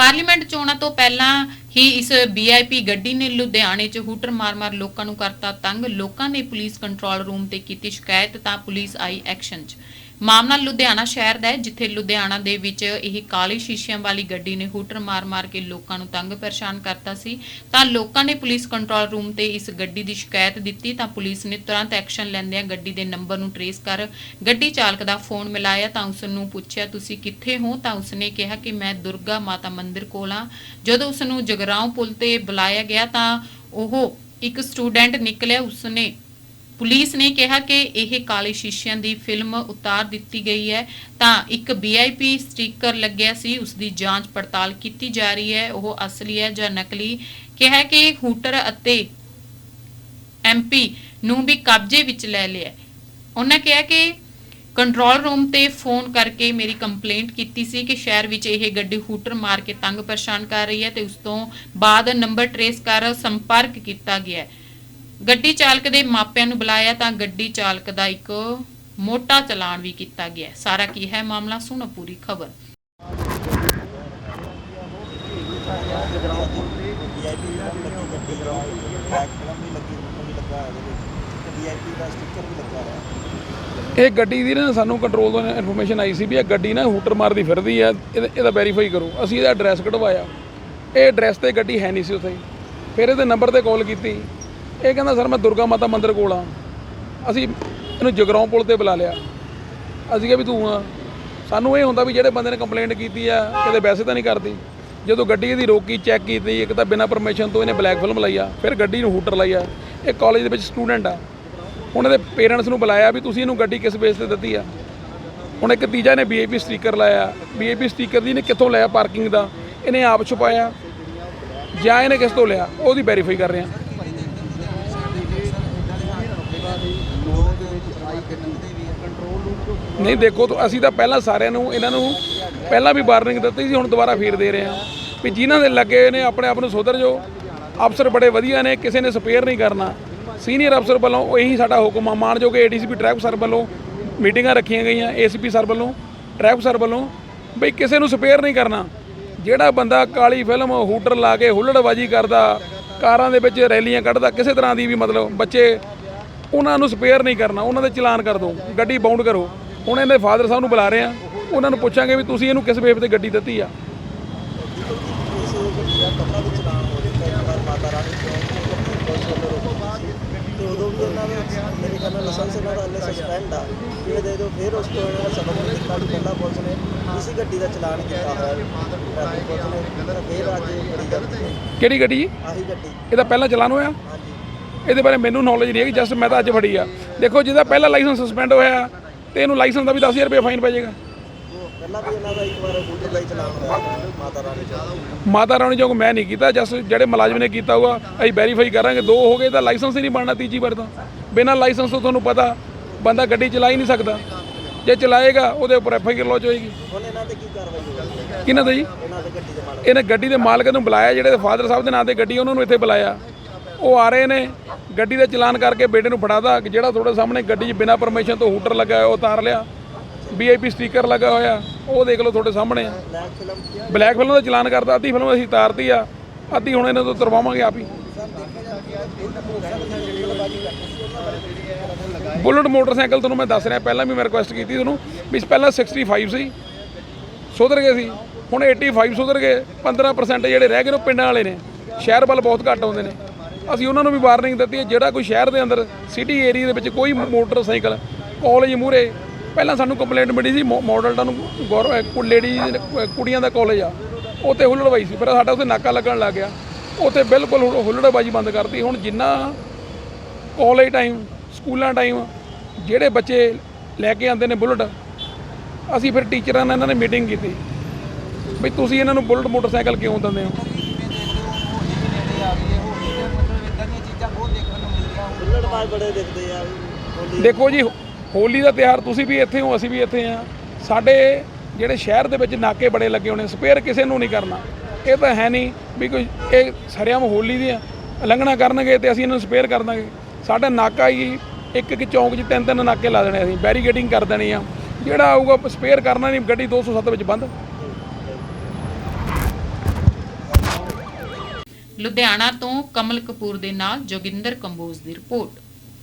Parliament ਚੋਣਾਂ ਤੋਂ ਪਹਿਲਾਂ ਹੀ ਇਸ ਵੀਆਈਪੀ ਗੱਡੀ ਨੇ ਲੁਧਿਆਣੇ 'ਚ ਹੂਟਰ ਮਾਰ-ਮਾਰ ਲੋਕਾਂ ਨੂੰ ਕਰਤਾ ਤੰਗ, ਲੋਕਾਂ ਨੇ ਪੁਲਿਸ ਕੰਟਰੋਲ ਰੂਮ ਤੇ ਕੀਤੀ ਸ਼ਿਕਾਇਤ, ਤਾਂ ਪੁਲਿਸ ਆਈ ਐਕਸ਼ਨ 'ਚ। ਮਾਮਲਾ ਲੁਧਿਆਣਾ ਸ਼ਹਿਰ ਦਾ ਹੈ, ਜਿੱਥੇ ਲੁਧਿਆਣਾ ਦੇ ਵਿੱਚ ਇਹ ਕਾਲੇ ਸ਼ੀਸ਼ਿਆਂ ਵਾਲੀ ਗੱਡੀ ਨੇ ਹੂਟਰ ਮਾਰ-ਮਾਰ ਕੇ ਲੋਕਾਂ ਨੂੰ ਤੰਗ ਪਰੇਸ਼ਾਨ ਕਰਤਾ ਸੀ। ਤਾਂ ਲੋਕਾਂ ਨੇ ਪੁਲਿਸ ਕੰਟਰੋਲ ਰੂਮ ਤੇ ਇਸ ਗੱਡੀ ਦੀ ਸ਼ਿਕਾਇਤ ਦਿੱਤੀ। ਤਾਂ ਪੁਲਿਸ ਨੇ ਤੁਰੰਤ ਐਕਸ਼ਨ ਲੈਂਦਿਆਂ ਗੱਡੀ ਦੇ ਨੰਬਰ ਨੂੰ ਟਰੇਸ ਕਰ ਗੱਡੀ ਚਾਲਕ ਦਾ ਫੋਨ ਮਿਲਾਇਆ। ਤਾਂ ਉਸ ਨੂੰ ਪੁੱਛਿਆ, ਤੁਸੀਂ ਕਿੱਥੇ ਹੋ? ਤਾਂ ਉਸਨੇ ਕਿਹਾ ਕਿ ਮੈਂ ਦੁਰਗਾ ਮਾਤਾ ਮੰਦਿਰ ਕੋਲ ਹਾਂ। ਜਦੋਂ ਉਸ ਨੂੰ ਜਗਰਾਉਂ ਪੁਲ ਤੇ ਬੁਲਾਇਆ ਗਿਆ ਤਾਂ ਉਹ ਇੱਕ ਸਟੂਡੈਂਟ ਨਿਕਲਿਆ। ਉਸਨੇ ਪੁਲਿਸ ਨੇ ਕਿਹਾ ਕਿ ਇਹ ਕਾਲੇ ਸ਼ੀਸ਼ਿਆਂ ਦੀ ਫਿਲਮ ਉਤਾਰ ਦਿੱਤੀ ਗਈ ਹੈ। ਤਾਂ ਇੱਕ ਵੀਆਈਪੀ ਸਟicker ਲੱਗਿਆ ਸੀ ਉਸ ਦੀ ਜਾਂਚ ਪੜਤਾਲ ਕੀਤੀ ਜਾ ਰਹੀ ਹੈ। ਉਹ ਅਸਲੀ ਹੈ ਜਾਂ ਨਕਲੀ? ਕਿਹਾ ਕਿ ਹੂਟਰ ਅਤੇ ਐਮਪੀ ਨੂੰ ਵੀ ਕਬਜ਼ੇ ਵਿੱਚ ਲੈ ਲਿਆ ਹੈ। ਉਹਨਾਂ ਕਿਹਾ ਕਿ ਕੰਟਰੋਲ ਰੂਮ ਤੇ ਫੋਨ ਕਰਕੇ ਮੇਰੀ ਕੰਪਲੇਂਟ ਕੀਤੀ ਸੀ ਕਿ ਸ਼ਹਿਰ ਵਿੱਚ ਇਹ ਗੱਡੀ ਹੂਟਰ ਮਾਰ ਕੇ ਤੰਗ ਪਰੇਸ਼ਾਨ ਕਰ ਰਹੀ ਹੈ ਤੇ ਉਸ ਤੋਂ ਬਾਅਦ ਨੰਬਰ ਟਰੇਸ ਕਰ ਸੰਪਰਕ ਕੀਤਾ ਗਿਆ ਹੈ। ਗੱਡੀ ਚਾਲਕ ਦੇ ਮਾਪਿਆਂ ਨੂੰ ਬੁਲਾਇਆ ਤਾਂ ਗੱਡੀ ਚਾਲਕ ਦਾ ਇੱਕ ਮੋਟਾ ਚਲਾਨ ਵੀ ਕੀਤਾ ਗਿਆ ਸਾਰਾ ਕੀ ਹੈ ਮਾਮਲਾ ਸੁਣੋ ਪੂਰੀ ਖਬਰ। ਇਹ ਗੱਡੀ ਦੀ ਨਾ ਸਾਨੂੰ ਕੰਟਰੋਲ ਤੋਂ ਇਨਫੋਰਮੇਸ਼ਨ ਆਈ ਸੀ ਵੀ ਇਹ ਗੱਡੀ ਨਾ ਹੂਟਰ ਮਾਰਦੀ ਫਿਰਦੀ ਹੈ ਇਹਦਾ ਇਹਦਾ ਵੈਰੀਫਾਈ ਕਰੋ। ਅਸੀਂ ਇਹਦਾ ਐਡਰੈਸ ਕਢਵਾਇਆ। ਇਹ ਐਡਰੈਸ ਤੇ ਗੱਡੀ ਹੈ ਨਹੀਂ ਸੀ ਉੱਥੇ। ਫਿਰ ਇਹਦੇ ਨੰਬਰ ਤੇ ਕਾਲ ਕੀਤੀ। ਇਹ ਕਹਿੰਦਾ, ਸਰ, ਮੈਂ ਦੁਰਗਾ ਮਾਤਾ ਮੰਦਿਰ ਕੋਲ ਆ ਅਸੀਂ ਇਹਨੂੰ ਜਗਰਾਉਂ ਪੁਲ ਤੇ ਬੁਲਾ ਲਿਆ। ਅਸੀਂ ਕਿਹਾ ਵੀ ਤੂੰ ਆ। ਸਾਨੂੰ ਇਹ ਹੁੰਦਾ ਵੀ ਜਿਹੜੇ ਬੰਦੇ ਨੇ ਕੰਪਲੇਂਟ ਕੀਤੀ ਆ ਕਿਤੇ ਵੈਸੇ ਤਾਂ ਨਹੀਂ ਕਰਦੀ। ਜਦੋਂ ਗੱਡੀ ਇਹਦੀ ਰੋਕੀ ਚੈੱਕ ਕੀਤੀ, ਇੱਕ ਤਾਂ ਬਿਨਾਂ ਪਰਮਿਸ਼ਨ ਤੋਂ ਇਹਨੇ ਬਲੈਕ ਫਿਲਮ ਲਾਈ ਆ, ਫਿਰ ਗੱਡੀ ਨੂੰ ਹੂਟਰ ਲਾਈ ਆ। ਇਹ ਕਾਲਜ ਦੇ ਵਿੱਚ ਸਟੂਡੈਂਟ ਆ। ਉਹਨਾਂ ਦੇ ਪੇਰੈਂਟਸ ਨੂੰ ਬੁਲਾਇਆ ਵੀ ਤੁਸੀਂ ਇਹਨੂੰ ਗੱਡੀ ਕਿਸ ਬੇਸ ਤੇ ਦਿੱਤੀ ਆ? ਹੁਣ ਇੱਕ ਤੀਜਾ ਨੇ ਵੀਆਈਪੀ ਸਟicker ਲਾਇਆ। ਵੀਆਈਪੀ ਸਟicker ਦੀ ਨੇ ਕਿੱਥੋਂ ਲਿਆ ਪਾਰਕਿੰਗ ਦਾ? ਇਹਨੇ ਆਪ ਛੁਪਾਇਆ। ਜਾਂ ਇਹਨੇ ਕਿਸ ਤੋਂ ਲਿਆ? ਉਹਦੀ ਵੈਰੀਫਾਈ ਕਰ ਰਹੇ ਆ। ਨਹੀਂ, ਦੇਖੋ ਤਾਂ, ਅਸੀਂ ਤਾਂ ਪਹਿਲਾਂ ਸਾਰਿਆਂ ਨੂੰ, ਇਹਨਾਂ ਨੂੰ ਪਹਿਲਾਂ ਵੀ ਵਾਰਨਿੰਗ ਦਿੱਤੀ ਸੀ, ਹੁਣ ਦੁਬਾਰਾ ਫੇਰ ਦੇ ਰਹੇ ਹਾਂ। ਵੀ ਜਿਨ੍ਹਾਂ ਦੇ ਲੱਗੇ ਨੇ, ਆਪਣੇ ਆਪ ਨੂੰ ਸੁਧਰ ਜੋ ਅਫਸਰ ਬੜੇ ਵਧੀਆ ਨੇ, ਕਿਸੇ ਨੇ ਸਪੇਅਰ ਨਹੀਂ ਕਰਨਾ। ਸੀਨੀਅਰ ਅਫਸਰ ਵੱਲੋਂ ਇਹੀ ਸਾਡਾ ਹੁਕਮ ਆ। ਮਾਨਯੋਗ ਏਡੀਸੀਪੀ ਟ੍ਰੈਫਿਕ ਸਰ ਵੱਲੋਂ ਮੀਟਿੰਗਾਂ ਰੱਖੀਆਂ ਗਈਆਂ ਏਸੀਪੀ ਸਰ ਵੱਲੋਂ ਟ੍ਰੈਫਿਕ ਸਰ ਵੱਲੋਂ, ਬਈ ਕਿਸੇ ਨੂੰ ਸਪੇਅਰ ਨਹੀਂ ਕਰਨਾ। ਜਿਹੜਾ ਬੰਦਾ ਕਾਲੀ ਫਿਲਮ ਹੂਟਰ ਲਾ ਕੇ ਹੁੱਲੜਬਾਜੀ ਕਰਦਾ, ਕਾਰਾਂ ਦੇ ਵਿੱਚ ਰੈਲੀਆਂ ਕੱਢਦਾ, ਕਿਸੇ ਤਰ੍ਹਾਂ ਦੀ ਵੀ ਮਤਲਬ ਬੱਚੇ ਉਹਨਾਂ ਨੂੰ ਸਪੇਅਰ ਨਹੀਂ ਕਰਨਾ ਉਹਨਾਂ ਦੇ ਚਲਾਨ ਕਰ ਦਿਓ ਗੱਡੀ ਬਾਉਂਡ ਕਰੋ। ਹੁਣ ਇਹਦੇ ਫਾਦਰ ਸਾਹਿਬ ਨੂੰ ਬੁਲਾ ਰਹੇ ਆ ਉਹਨਾਂ ਨੂੰ ਪੁੱਛਾਂਗੇ ਵੀ ਤੁਸੀਂ ਇਹਨੂੰ ਕਿਸ ਵੇਵ ਤੇ ਗੱਡੀ ਦਿੱਤੀ ਆ। ਦਾ ਦਾ ਦਾ ਦੇ ਦਾ ਦਾ ਕਿਹੜੀ ਗੱਡੀ ਜੀ? ਆਹੀ ਗੱਡੀ। ਇਹਦਾ ਪਹਿਲਾਂ ਚਲਾਨ ਹੋਇਆ? ਇਹਦੇ ਬਾਰੇ ਮੈਨੂੰ ਨੌਲੇਜ ਨਹੀਂ ਹੈਗੀ ਜਸਟ ਮੈਂ ਤਾਂ ਅੱਜ ਫੜੀ ਆ। ਦੇਖੋ, ਜਿਹਦਾ ਪਹਿਲਾ ਲਾਇਸੈਂਸ ਸਸਪੈਂਡ ਹੋਇਆ ਤੇ ਇਹਨੂੰ ਲਾਇਸੈਂਸ ਦਾ ਵੀ 10000 ਰੁਪਏ ਫਾਈਨ ਪੈ ਜਾਏਗਾ। ਪਹਿਲਾਂ ਵੀ ਇਹਨਾਂ ਦਾ ਇੱਕ ਵਾਰ ਹੂਟਰ ਦਾ ਹੀ ਹੋਇਆ ਮਾਤਾ ਰਾਣੀ ਚੌਂਕ ਮਾਤਾ ਰਾਣੀ ਚੌਂਕ ਮੈਂ ਨਹੀਂ ਕੀਤਾ ਜਸ ਜਿਹੜੇ ਮੁਲਾਜ਼ਮ ਨੇ ਕੀਤਾ ਹੋਊਗਾ, ਅਸੀਂ ਵੈਰੀਫਾਈ ਕਰਾਂਗੇ। ਦੋ ਹੋ ਗਏ ਤਾਂ ਲਾਇਸੈਂਸ ਹੀ ਨਹੀਂ ਬਣਨਾ ਤੀਜੀ ਵਾਰ ਤਾਂ। ਬਿਨਾਂ ਲਾਇਸੈਂਸ ਤੋਂ ਤੁਹਾਨੂੰ ਪਤਾ, ਬੰਦਾ ਗੱਡੀ ਚਲਾ ਹੀ ਨਹੀਂ ਸਕਦਾ। ਜੇ ਚਲਾਏਗਾ, ਉਹਦੇ ਉੱਪਰ ਐਫ ਆਈ ਆਰ ਲੌਜ ਹੋਏਗੀ। ਇਹਨਾਂ ਤੇ ਕੀ ਕਾਰਵਾਈ ਹੋਵੇਗੀ ਕਿਹਨਾਂ ਦਾ ਜੀ? ਇਹਨਾਂ ਇਹਨੇ ਗੱਡੀ ਦੇ ਮਾਲਕ ਨੂੰ ਬੁਲਾਇਆ, ਜਿਹੜੇ ਫਾਦਰ ਸਾਹਿਬ ਦੇ ਨਾਂ ਤੇ ਗੱਡੀ ਉਹਨਾਂ ਨੂੰ ਇੱਥੇ ਬੁਲਾਇਆ। ਉਹ ਆ ਰਹੇ ਨੇ, ਗੱਡੀ ਦਾ ਚਲਾਨ ਕਰਕੇ ਬੇਟੇ ਨੂੰ ਫੜਾਦਾ ਜਿਹੜਾ ਤੁਹਾਡੇ ਸਾਹਮਣੇ ਗੱਡੀ 'ਚ ਬਿਨਾਂ ਪਰਮਿਸ਼ਨ ਤੋਂ ਹੂਟਰ ਲੱਗਾ ਹੋਇਆ, ਉਹ ਉਤਾਰ ਲਿਆ। ਵੀਆਈਪੀ ਸਟicker ਲੱਗਾ ਹੋਇਆ, ਉਹ ਦੇਖ ਲਓ ਤੁਹਾਡੇ ਸਾਹਮਣੇ। ਬਲੈਕ ਫਿਲਮ ਬਲੈਕ ਦਾ ਚਲਾਨ ਕਰਦਾ ਅੱਧੀ ਫਿਲਮ ਅਸੀਂ ਉਤਾਰਤੀ ਆ। ਅੱਧੀ ਹੁਣ ਇਹਨਾਂ ਤੋਂ ਉਤਰਵਾਵਾਂਗੇ ਆਪ ਹੀ। ਬੁਲਟ ਮੋਟਰਸਾਈਕਲ ਤੁਹਾਨੂੰ ਮੈਂ ਦੱਸ ਰਿਹਾ, ਪਹਿਲਾਂ ਵੀ ਮੈਂ ਰਿਕੁਐਸਟ ਕੀਤੀ ਤੁਹਾਨੂੰ, ਵੀ ਪਹਿਲਾਂ 65 ਸੀ, ਸੁਧਰ ਗਏ ਸੀ। ਹੁਣ 85 ਸੁਧਰ ਗਏ 15% ਜਿਹੜੇ ਰਹਿ ਗਏ ਨੇ ਉਹ ਪਿੰਡਾਂ ਵਾਲੇ ਨੇ। ਸ਼ਹਿਰ ਵੱਲ ਬਹੁਤ ਘੱਟ ਆਉਂਦੇ ਨੇ। ਅਸੀਂ ਉਹਨਾਂ ਨੂੰ ਵੀ ਵਾਰਨਿੰਗ ਦਿੱਤੀ ਹੈ, ਜਿਹੜਾ ਕੋਈ ਸ਼ਹਿਰ ਦੇ ਅੰਦਰ ਸਿਟੀ ਏਰੀਆ ਦੇ ਵਿੱਚ ਕੋਈ ਮੋਟਰਸਾਈਕਲ ਕਾਲਜ ਮੂਰੇ ਪਹਿਲਾਂ ਸਾਨੂੰ ਕੰਪਲੇਂਟ ਮਿਲੀ ਸੀ ਮਾਡਲ ਟਾਊਨ ਗੌਰ ਲੇਡੀ ਕੁੜੀਆਂ ਦਾ ਕਾਲਜ ਆ ਉੱਥੇ ਹੁੱਲੜਬਾਈ ਸੀ, ਫਿਰ ਸਾਡਾ ਉੱਥੇ ਨਾਕਾ ਲੱਗਣ ਲੱਗ ਗਿਆ। ਉੱਥੇ ਬਿਲਕੁਲ ਹੁ- ਹੁੱਲੜਬਾਜੀ ਬੰਦ ਕਰਤੀ। ਹੁਣ ਜਿੰਨਾ ਕਾਲਜ ਟਾਈਮ ਸਕੂਲਾਂ ਟਾਈਮ ਜਿਹੜੇ ਬੱਚੇ ਲੈ ਕੇ ਆਉਂਦੇ ਨੇ ਬੁਲਟ, ਅਸੀਂ ਫਿਰ ਟੀਚਰਾਂ ਨਾਲ ਇਹਨਾਂ ਨੇ ਮੀਟਿੰਗ ਕੀਤੀ। ਵੀ ਤੁਸੀਂ ਇਹਨਾਂ ਨੂੰ ਬੁਲਟ ਮੋਟਰਸਾਈਕਲ ਕਿਉਂ ਦਿੰਦੇ ਹੋ? ਬੁੱਲੜਬਾਜ਼ ਬੜੇ ਦਿਖਦੇ ਆ ਹੋਲੀ ਦੇਖੋ ਜੀ, ਹੋਲੀ ਦਾ ਤਿਉਹਾਰ ਤੁਸੀਂ ਵੀ ਇੱਥੇ ਹੋ, ਅਸੀਂ ਵੀ ਇੱਥੇ ਆ ਸਾਡੇ ਜਿਹੜੇ ਸ਼ਹਿਰ ਦੇ ਵਿੱਚ ਨਾਕੇ ਬੜੇ ਲੱਗੇ ਹੋਣੇ, ਸਪੇਅਰ ਕਿਸੇ ਨੂੰ ਨਹੀਂ ਕਰਨਾ। ਇਹ ਤਾਂ ਹੈ ਨਹੀਂ ਵੀ ਕੋਈ, ਇਹ ਸਰਿਆਮ ਹੋਲੀ ਦੀ ਉਲੰਘਣਾ ਕਰਨਗੇ ਤੇ ਅਸੀਂ ਇਹਨਾਂ ਨੂੰ ਸਪੇਅਰ ਕਰ ਦਾਂਗੇ। ਸਾਡਾ ਨਾਕਾ ਹੀ ਇੱਕ ਇੱਕ ਚੌਂਕ 'ਚ ਤਿੰਨ ਤਿੰਨ ਨਾਕੇ ਲਾ ਦੇਣੇ ਅਸੀਂ ਬੈਰੀਗੇਡਿੰਗ ਕਰ ਦੇਣੀ ਆ। ਜਿਹੜਾ ਆਊਗਾ ਸਪੇਅਰ ਕਰਨਾ ਨਹੀਂ, ਗੱਡੀ 207 ਵਿੱਚ ਬੰਦ। ਲੁਧਿਆਣਾ ਤੋਂ ਕਮਲ ਕਪੂਰ ਦੇ ਨਾਲ ਜੋਗਿੰਦਰ ਕੰਬੋਜ ਦੀ ਰਿਪੋਰਟ।